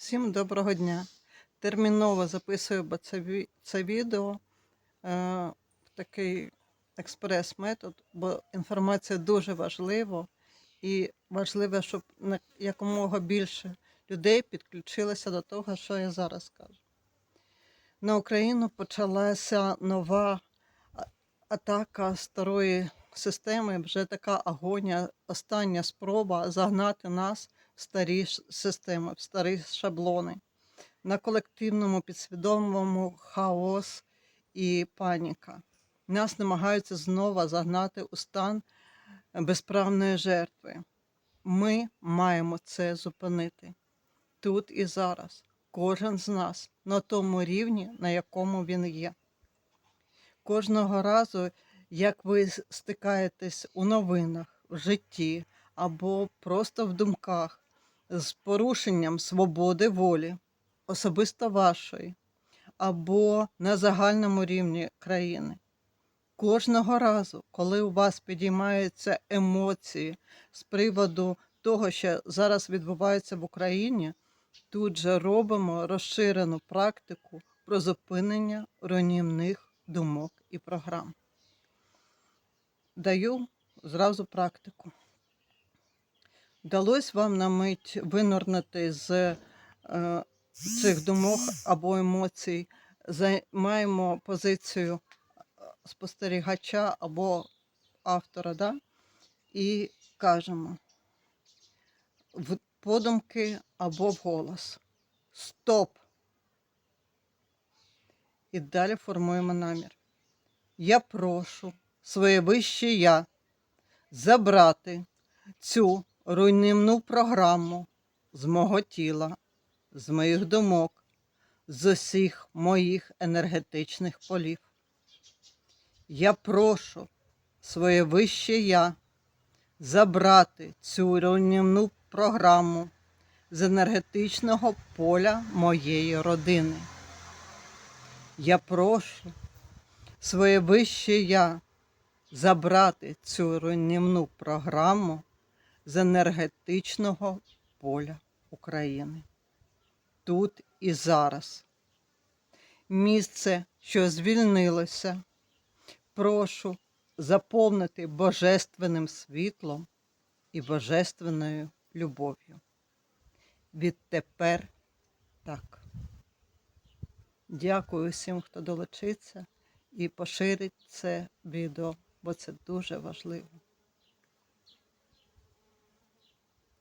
Всім доброго дня. Терміново записую це, відео е, в такий експрес-метод, бо інформація дуже важлива і важливо, щоб якомога більше людей підключилося до того, що я зараз кажу. На Україну почалася нова атака старої системи, вже така агонія, остання спроба загнати нас в старі системи, в старі шаблони. На колективному підсвідомому хаос і паніка. Нас намагаються знову загнати у стан безправної жертви. Ми маємо це зупинити тут і зараз. Кожен з нас на тому рівні, на якому він є. Кожного разу, як ви стикаєтесь у новинах, в житті або просто в думках з порушенням свободи волі, особисто вашої, або на загальному рівні країни. Кожного разу, коли у вас підіймаються емоції з приводу того, що зараз відбувається в Україні, тут же робимо розширену практику про зупинення руйнівних думок і програм. Даю зразу практику. Вдалось вам на мить винурнути з е, цих думок або емоцій, займаємо позицію е, спостерігача або автора, да? і кажемо в подумки або вголос. Стоп! І далі формуємо намір. Я прошу своє вище я забрати цю руйнівну програму з мого тіла, з моїх думок, з усіх моїх енергетичних полів. Я прошу своє вище я забрати цю руйнівну програму з енергетичного поля моєї родини. Я прошу своє вище я забрати цю руйнівну програму з енергетичного поля України. Тут і зараз. Місце, що звільнилося, прошу заповнити божественним світлом і божественною любов'ю. Відтепер так. Дякую всім, хто долучиться і поширить це відео, бо це дуже важливо.